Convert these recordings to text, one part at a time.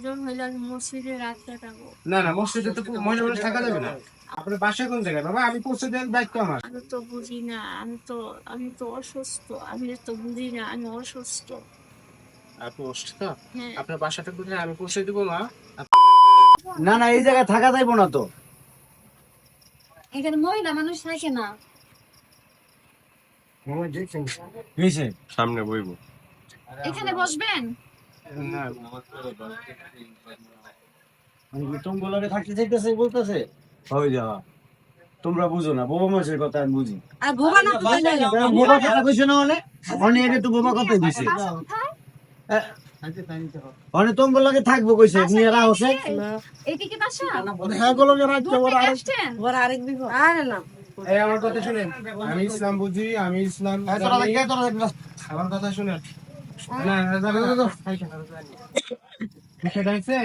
প্রয়োজন হইলে আমি মসজিদে রাত কাটাবো। না না মসজিদে তো মহিলা মানুষ থাকা যাবে না। আপনার বাসায় কোন জায়গায়? বাবা আমি পৌঁছে দেওয়ার দায়িত্ব আমার। আমি তো বুঝি না আমি তো আমি তো অসুস্থ আমি তো বুঝি না আমি অসুস্থ। আপনি অসুস্থ? হ্যাঁ। আপনার বাসাটা কোথায়? আমি পৌঁছে দিব মা না না এই জায়গায় থাকা যাইবো না তো। এখানে মহিলা মানুষ থাকে না। সামনে বইব। এখানে বসবেন? না। তোমাগুলোকে থাকতে চাইতেছে বলতেছে? হয়ে যাওয়া। তোমরা বুঝো না বোবা মাসের কথা আমি বুঝি। আর ভোবা না বোবা কথা কইছো না মানে অনেক আগে তো বোবা কথাই দিছে। অনেক তোমাগুলোকে থাকব কইছে নিয়ে রাখো সে। এদিকে বাসা? হ্যাঁ ওরা আরেক আরে না। এই আমার কথা শুনেন। আমি ইসলাম বুঝি আমি ইসলাম হ্যাঁ। আমার কথা শুনেন। হচ্ছে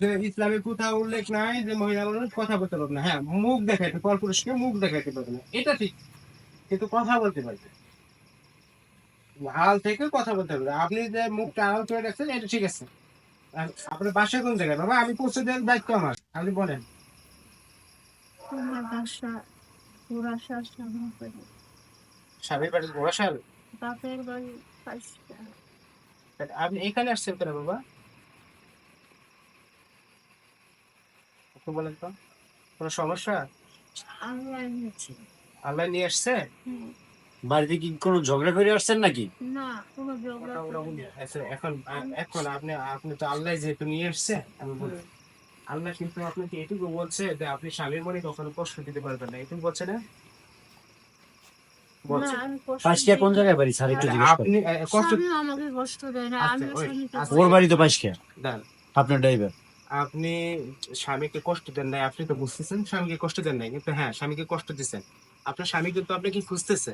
যে ইসলামে কোথাও উল্লেখ নাই যে মহিলা মানুষ কথা বলতে পারবে না। হ্যাঁ মুখ দেখাইতে পর পুরুষকে মুখ দেখাইতে পারবে না। এটা ঠিক কিন্তু কথা বলতে পারবে। হাল থেকে কথা বলতে পারবে আপনি যে মুখটা আড়াল করে রাখছেন এটা ঠিক আছে। আপনার বাসায় কোন জায়গায়? বাবা আমি পৌঁছে দেওয়ার দায়িত্ব আমার। আপনি বলেন। তোমার বাসা পুরাশার সামনে করে স্বামীর বাড়ি ঘোড়াশাল বাপের বাড়ি পাঁচটা। আপনি এখানে আসছেন কেন বাবা? একটু বলেন তো কোনো সমস্যা? আল্লাহ নিয়ে আসছে? বাড়িতে কি কোনো ঝগড়া করে আসছেন নাকি? না কোনো ঝগড়া এখন এখন আপনি আপনি তো আল্লাহ যেহেতু নিয়ে আমি বলি আল্লাহ কিন্তু আপনাকে এটুকু বলছে যে আপনি স্বামীর মনে কখনো কষ্ট দিতে পারবেন না। এটুকু বলছে না বলছে না, আমি কষ্ট পাঁচকিয়া কোন জায়গায় বাড়ি? স্যার একটু জিজ্ঞেস আপনি কষ্ট আমাকে কষ্ট দেয় না আচ্ছা, আমি আচ্ছা। ওর বাড়ি তো পাঁচকিয়া আপনার ড্রাইভার আপনি স্বামীকে কষ্ট দেন নাই আপনি তো বুঝতেছেন স্বামীকে কষ্ট দেন নাই কিন্তু হ্যাঁ স্বামীকে কষ্ট দিচ্ছেন আপনার স্বামী কিন্তু আপনাকে খুঁজতেছে।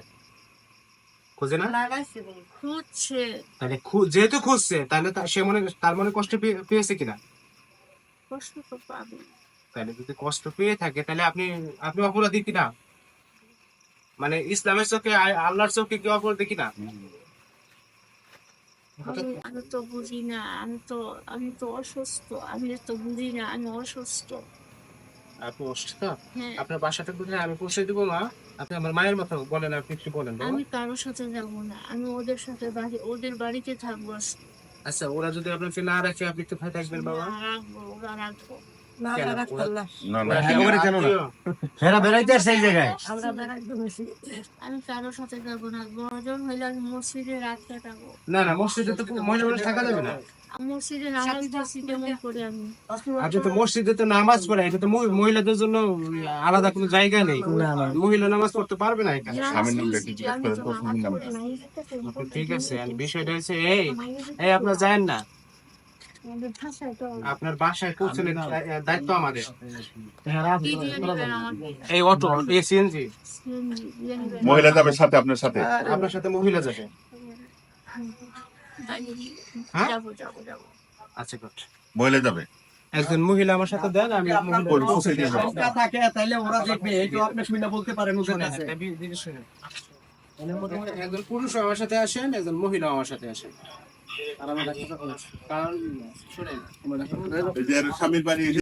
খুঁজে না? খুঁজছে। তাহলে যেহেতু খুঁজছে তাহলে সে মনে তার মনে কষ্ট পেয়েছে কিনা? কষ্ট তো পাবে। তাহলে যদি কষ্ট পেয়ে থাকে তাহলে আপনি আপনি অপরাধী কিনা? মানে ইসলামের চোখে আল্লাহর চোখে কি অপরাধী কিনা? আমি আমি তো বুঝি না আমি তো আমি তো অসুস্থ আমি তো বুঝি না আমি অসুস্থ। আপনি অসুস্থ? হ্যাঁ। আপনার বাসাটা কোথায় আমি পৌঁছে দিব মা। আপনি আমার মায়ের মতো বলেন আপনি একটু বলেন। আমি কারোর সাথে যাব না আমি ওদের সাথে বাড়ি ওদের বাড়িতে থাকব। আচ্ছা ওরা যদি আপনাকে না রাখে আপনি কোথায় থাকবেন বাবা। রাখব ওরা রাখব। না কেন? রাখতে ওরা- আল্লাহ। ওরা ওরা কেন না? আত্মীয়। হেরা বেড়াইতে আসছে এই জায়গায় আমরা বেড়াইতে গেছি। আমি কারোর সাথে যাব না প্রয়োজন হইলে আমি মসজিদে রাত কাটাবো না না মসজিদে তো মহিলা থাকা যাবে না আমি নামাজ পড়ছি কেমন করে আমি আপনি তো মসজিদে তো নামাজ পড়ে এটা তো মহিলাদের জন্য আলাদা কোনো জায়গা নেই মহিলা নামাজ পড়তে পারবে না নাই। ঠিক আছে বিষয়টা হচ্ছে এই এই আপনার যায় না আপনার বাসায় পৌঁছলে দায়িত্ব আমাদের। আমাকে? এই অটো এই সিএনজি মহিলা যাবে সাথে আপনার সাথে? আপনার সাথে মহিলা যাবে। হ্যাঁ? যাব যাব যাব। আচ্ছা গুড মহিলা যাবে? একজন মহিলা আমার সাথে দেন আমি মহিলা পৌঁছে দিয়ে যাব। থাকে তাইলে ওরা দেখবে এই তো আপনি শুনে বলতে পারেন জিনিস শোনেন। একজন পুরুষ আমার সাথে আসেন একজন মহিলা আমার সাথে আসেন। কারণ শুনেন এই যে স্বামীর বাড়ি